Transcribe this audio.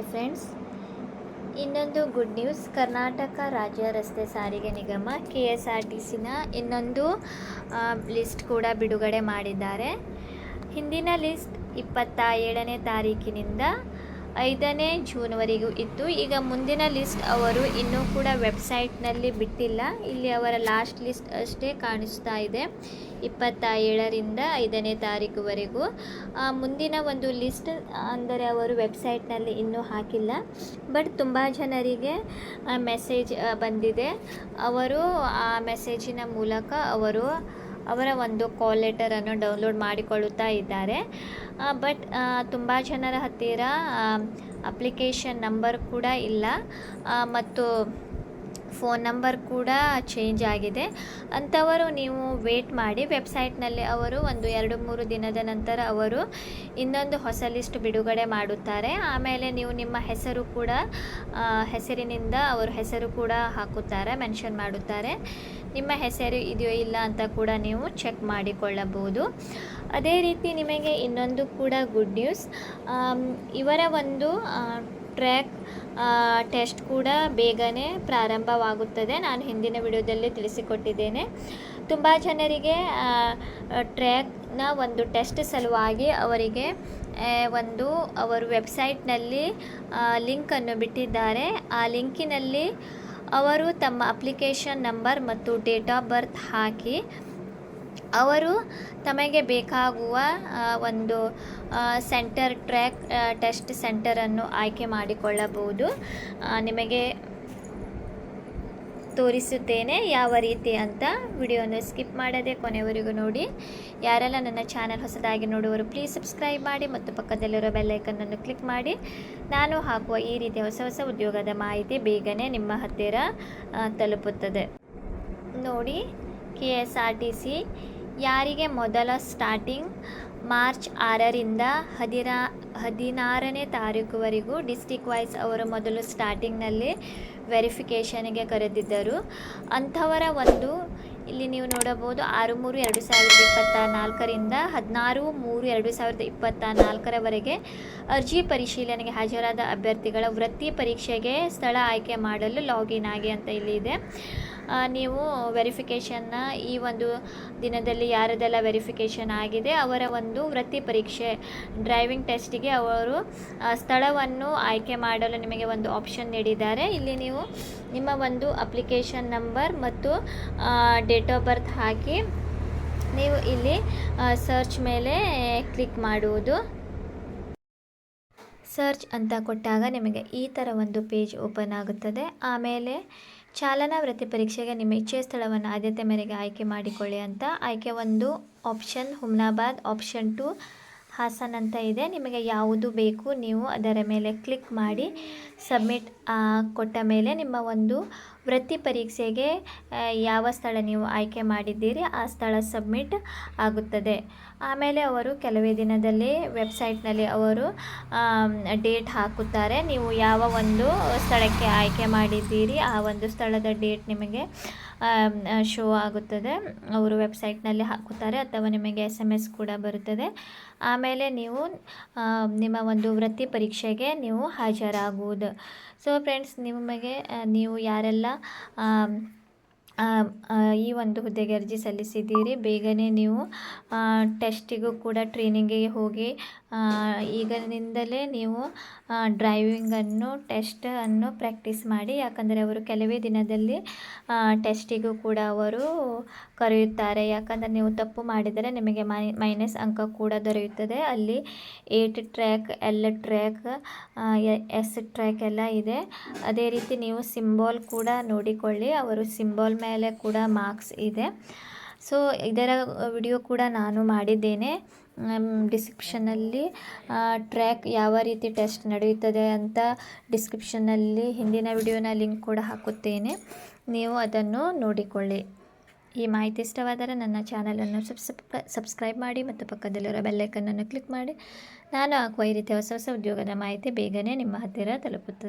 Hi friends ಇನ್ನೊಂದು good news Karnataka ರಾಜ್ಯ ರಸ್ತೆ ಸಾರಿಗೆ ನಿಗಮ ಕೆ ಎಸ್ ಆರ್ ಟಿ ಸಿನ ಇನ್ನೊಂದು ಲಿಸ್ಟ್ ಕೂಡ ಬಿಡುಗಡೆ ಮಾಡಿದ್ದಾರೆ. ಹಿಂದಿನ ಲಿಸ್ಟ್ ಇಪ್ಪತ್ತ ಏಳನೇ ತಾರೀಕಿನಿಂದ ಐದನೇ ಜೂನ್ವರೆಗೂ ಇತ್ತು. ಈಗ ಮುಂದಿನ ಲಿಸ್ಟ್ ಅವರು ಇನ್ನೂ ಕೂಡ ವೆಬ್ಸೈಟ್ನಲ್ಲಿ ಬಿಟ್ಟಿಲ್ಲ. ಇಲ್ಲಿ ಅವರ ಲಾಸ್ಟ್ ಲಿಸ್ಟ್ ಅಷ್ಟೇ ಕಾಣಿಸ್ತಾ ಇದೆ. ಇಪ್ಪತ್ತ ಏಳರಿಂದ ಐದನೇ ತಾರೀಕುವರೆಗೂ. ಮುಂದಿನ ಒಂದು ಲಿಸ್ಟ್ ಅಂದರೆ ಅವರು ವೆಬ್ಸೈಟ್ನಲ್ಲಿ ಇನ್ನೂ ಹಾಕಿಲ್ಲ. ಬಟ್ ತುಂಬ ಜನರಿಗೆ ಮೆಸೇಜ್ ಬಂದಿದೆ. ಅವರು ಆ ಮೆಸೇಜಿನ ಮೂಲಕ ಅವರು ಅವರ ಒಂದು ಕಾಲ್ ಲೆಟರನ್ನು ಡೌನ್ಲೋಡ್ ಮಾಡಿಕೊಳ್ಳುತ್ತಾ ಇದ್ದಾರೆ. ಬಟ್ ತುಂಬ ಜನರ ಹತ್ತಿರ ಅಪ್ಲಿಕೇಶನ್ ನಂಬರ್ ಕೂಡ ಇಲ್ಲ. ಮತ್ತು ಫೋನ್ ನಂಬರ್ ಕೂಡ ಚೇಂಜ್ ಆಗಿದೆ. ಅಂಥವರು ನೀವು ವೇಟ್ ಮಾಡಿ ವೆಬ್ಸೈಟ್ನಲ್ಲಿ ಅವರು ಒಂದು ಎರಡು ಮೂರು ದಿನದ ನಂತರ ಅವರು ಇನ್ನೊಂದು ಹೊಸ ಲಿಸ್ಟ್ ಬಿಡುಗಡೆ ಮಾಡುತ್ತಾರೆ. ಆಮೇಲೆ ನೀವು ನಿಮ್ಮ ಹೆಸರು ಕೂಡ ಹೆಸರಿನಿಂದ ಅವರ ಹೆಸರು ಕೂಡ ಹಾಕುತ್ತಾರೆ ಮೆನ್ಷನ್ ಮಾಡುತ್ತಾರೆ. ನಿಮ್ಮ ಹೆಸರು ಇದೆಯೋ ಇಲ್ಲ ಅಂತ ಕೂಡ ನೀವು ಚೆಕ್ ಮಾಡಿಕೊಳ್ಳಬಹುದು. ಅದೇ ರೀತಿ ನಿಮಗೆ ಇನ್ನೊಂದು ಕೂಡ ಗುಡ್ ನ್ಯೂಸ್ ಇವರ ಒಂದು ಟ್ರ್ಯಾಕ್ ಟೆಸ್ಟ್ ಕೂಡ ಬೇಗನೆ ಪ್ರಾರಂಭವಾಗುತ್ತದೆ. ನಾನು ಹಿಂದಿನ ವಿಡಿಯೋದಲ್ಲಿ ತಿಳಿಸಿಕೊಟ್ಟಿದ್ದೇನೆ. ತುಂಬ ಜನರಿಗೆ ಟ್ರ್ಯಾಕ್ನ ಒಂದು ಟೆಸ್ಟ್ ಸಲುವಾಗಿ ಅವರಿಗೆ ಒಂದು ಅವರು ವೆಬ್ಸೈಟ್ನಲ್ಲಿ ಲಿಂಕನ್ನು ಬಿಟ್ಟಿದ್ದಾರೆ. ಆ ಲಿಂಕಿನಲ್ಲಿ ಅವರು ತಮ್ಮ ಅಪ್ಲಿಕೇಶನ್ ನಂಬರ್ ಮತ್ತು ಡೇಟ್ ಆಫ್ ಬರ್ತ್ ಹಾಕಿ ಅವರು ತಮಗೆ ಬೇಕಾಗುವ ಒಂದು ಸೆಂಟರ್ ಟ್ರ್ಯಾಕ್ ಟೆಸ್ಟ್ ಸೆಂಟರನ್ನು ಆಯ್ಕೆ ಮಾಡಿಕೊಳ್ಳಬಹುದು. ನಿಮಗೆ ತೋರಿಸುತ್ತೇನೆ ಯಾವ ರೀತಿ ಅಂತ ವಿಡಿಯೋನ ಸ್ಕಿಪ್ ಮಾಡದೆ ಕೊನೆವರೆಗೂ ನೋಡಿ. ಯಾರೆಲ್ಲ ನನ್ನ ಚಾನಲ್ ಹೊಸದಾಗಿ ನೋಡುವರು ಪ್ಲೀಸ್ ಸಬ್ಸ್ಕ್ರೈಬ್ ಮಾಡಿ ಮತ್ತು ಪಕ್ಕದಲ್ಲಿರೋ ಬೆಲ್ಲೈಕನ್ನನ್ನು ಕ್ಲಿಕ್ ಮಾಡಿ. ನಾನು ಹಾಕುವ ಈ ರೀತಿಯ ಹೊಸ ಹೊಸ ಉದ್ಯೋಗದ ಮಾಹಿತಿ ಬೇಗನೆ ನಿಮ್ಮ ಹತ್ತಿರ ತಲುಪುತ್ತದೆ. ನೋಡಿ K S R T C ಯಾರಿಗೆ ಮೊದಲ ಸ್ಟಾರ್ಟಿಂಗ್ ಮಾರ್ಚ್ ಆರರಿಂದ ಹದಿನಾ, ಹದಿನಾರನೇ ತಾರೀಕುವರೆಗೂ ಡಿಸ್ಟಿಕ್ ವೈಸ್ ಅವರು ಮೊದಲು ಸ್ಟಾರ್ಟಿಂಗ್ನಲ್ಲಿ ವೆರಿಫಿಕೇಷನ್ಗೆ ಕರೆದಿದ್ದರು. ಅಂಥವರ ಒಂದು, ಇಲ್ಲಿ ನೀವು ನೋಡಬಹುದು ಆರು ಮೂರು ಎರಡು ಸಾವಿರದ ಇಪ್ಪತ್ತ ನಾಲ್ಕರಿಂದ ಹದಿನಾರು ಮೂರು ಎರಡು ಸಾವಿರದ ಇಪ್ಪತ್ತ ನಾಲ್ಕರವರೆಗೆ ಅರ್ಜಿ ಪರಿಶೀಲನೆಗೆ ಹಾಜರಾದ ಅಭ್ಯರ್ಥಿಗಳ ವೃತ್ತಿ ಪರೀಕ್ಷೆಗೆ ಸ್ಥಳ ಆಯ್ಕೆ ಮಾಡಲು ಲಾಗಿನ್ ಆಗಿ ಅಂತ ಇಲ್ಲಿ ಇದೆ. ನೀವು ವೆರಿಫಿಕೇಷನ್ನ ಈ ಒಂದು ದಿನದಲ್ಲಿ ಯಾರದೆಲ್ಲ ವೆರಿಫಿಕೇಷನ್ ಆಗಿದೆ, ಅವರ ಒಂದು ವೃತ್ತಿ ಪರೀಕ್ಷೆ ಡ್ರೈವಿಂಗ್ ಟೆಸ್ಟಿಗೆ ಅವರು ಸ್ಥಳವನ್ನು ಆಯ್ಕೆ ಮಾಡಲು ನಿಮಗೆ ಒಂದು ಆಪ್ಷನ್ ನೀಡಿದ್ದಾರೆ. ಇಲ್ಲಿ ನೀವು ನಿಮ್ಮ ಒಂದು ಅಪ್ಲಿಕೇಶನ್ ನಂಬರ್ ಮತ್ತು ಡೇಟ್ ಆಫ್ ಬರ್ತ್ ಹಾಕಿ, ನೀವು ಇಲ್ಲಿ ಸರ್ಚ್ ಮೇಲೆ ಕ್ಲಿಕ್ ಮಾಡುವುದು. ಸರ್ಚ್ ಅಂತ ಕೊಟ್ಟಾಗ ನಿಮಗೆ ಈ ಥರ ಒಂದು ಪೇಜ್ ಓಪನ್ ಆಗುತ್ತದೆ. ಆಮೇಲೆ ಚಾಲನಾ ವೃತ್ತಿ ಪರೀಕ್ಷೆಗೆ ನಿಮ್ಮ ಇಚ್ಛೆಯ ಸ್ಥಳವನ್ನು ಆದ್ಯತೆ ಮೇರೆಗೆ ಆಯ್ಕೆ ಮಾಡಿಕೊಳ್ಳಿ ಅಂತ ಆಯ್ಕೆ ಒಂದು option Humnabad option to Hassan ಅಂತ ಇದೆ. ನಿಮಗೆ ಯಾವುದು ಬೇಕು ನೀವು ಅದರ ಮೇಲೆ ಕ್ಲಿಕ್ ಮಾಡಿ ಸಬ್ಮಿಟ್ ಕೊಟ್ಟ ಮೇಲೆ ನಿಮ್ಮ ಒಂದು ವೃತ್ತಿ ಪರೀಕ್ಷೆಗೆ ಯಾವ ಸ್ಥಳ ನೀವು ಆಯ್ಕೆ ಮಾಡಿದ್ದೀರಿ, ಆ ಸ್ಥಳ ಸಬ್ಮಿಟ್ ಆಗುತ್ತದೆ. ಆಮೇಲೆ ಅವರು ಕೆಲವೇ ದಿನದಲ್ಲಿ ವೆಬ್ಸೈಟ್ನಲ್ಲಿ ಅವರು ಡೇಟ್ ಹಾಕುತ್ತಾರೆ. ನೀವು ಯಾವ ಒಂದು ಸ್ಥಳಕ್ಕೆ ಆಯ್ಕೆ ಮಾಡಿದ್ದೀರಿ, ಆ ಒಂದು ಸ್ಥಳದ ಡೇಟ್ ನಿಮಗೆ ಶೋ ಆಗುತ್ತದೆ. ಅವರು ವೆಬ್ಸೈಟ್ನಲ್ಲಿ ಹಾಕುತ್ತಾರೆ ಅಥವಾ ನಿಮಗೆ ಎಸ್ ಎಂ ಎಸ್ ಕೂಡ ಬರುತ್ತದೆ. ಆಮೇಲೆ ನೀವು ನಿಮ್ಮ ಒಂದು ವೃತ್ತಿ ಪರೀಕ್ಷೆಗೆ ನೀವು ಹಾಜರಾಗುವುದು. ಸೊ ಫ್ರೆಂಡ್ಸ್ ನಿಮಗೆ ನೀವು ಯಾರೆಲ್ಲ ಈ ಒಂದು ಹುದ್ದೆಗೆ ಅರ್ಜಿ ಸಲ್ಲಿಸಿದ್ದೀರಿ. ಬೇಗನೆ ನೀವು ಟೆಸ್ಟಿಗೂ ಕೂಡ ಟ್ರೈನಿಂಗಿಗೆ ಹೋಗಿ ಈಗಿನಿಂದಲೇ ನೀವು ಡ್ರೈವಿಂಗನ್ನು ಟೆಸ್ಟನ್ನು ಪ್ರ್ಯಾಕ್ಟೀಸ್ ಮಾಡಿ, ಯಾಕಂದರೆ ಅವರು ಕೆಲವೇ ದಿನದಲ್ಲಿ ಟೆಸ್ಟಿಗೂ ಕೂಡ ಅವರು ಕರೆಯುತ್ತಾರೆ. ಯಾಕಂದರೆ ನೀವು ತಪ್ಪು ಮಾಡಿದರೆ ನಿಮಗೆ ಮೈನಸ್ ಅಂಕ ಕೂಡ ದೊರೆಯುತ್ತದೆ. ಅಲ್ಲಿ eight track L track S track ಎಲ್ಲ ಇದೆ. ಅದೇ ರೀತಿ ನೀವು ಸಿಂಬಾಲ್ ಕೂಡ ನೋಡಿಕೊಳ್ಳಿ. ಅವರು ಸಿಂಬಾಲ್ ಮೇಲೆ ಕೂಡ ಮಾರ್ಕ್ಸ್ ಇದೆ. ಸೊ ಇದರ ವಿಡಿಯೋ ಕೂಡ ನಾನು ಮಾಡಿದ್ದೇನೆ. ಡಿಸ್ಕ್ರಿಪ್ಷನಲ್ಲಿ ಟ್ರ್ಯಾಕ್ ಯಾವ ರೀತಿ ಟೆಸ್ಟ್ ನಡೆಯುತ್ತದೆ ಅಂತ ಡಿಸ್ಕ್ರಿಪ್ಷನ್ನಲ್ಲಿ ಹಿಂದಿನ ವಿಡಿಯೋನ ಲಿಂಕ್ ಕೂಡ ಹಾಕುತ್ತೇನೆ. ನೀವು ಅದನ್ನು ನೋಡಿಕೊಳ್ಳಿ. ಈ ಮಾಹಿತಿ ಇಷ್ಟವಾದರೆ ನನ್ನ ಚಾನಲನ್ನು ಸಬ್ಸ್ಕ್ರೈಬ್ ಮಾಡಿ ಮತ್ತು ಪಕ್ಕದಲ್ಲಿರೋ ಬೆಲ್ಲೈಕನ್ನನ್ನು ಕ್ಲಿಕ್ ಮಾಡಿ. ನಾನು ಹಾಕುವ ಈ ರೀತಿಯ ಹೊಸ ಹೊಸ ಉದ್ಯೋಗದ ಮಾಹಿತಿ ಬೇಗನೆ ನಿಮ್ಮ ಹತ್ತಿರ ತಲುಪುತ್ತದೆ.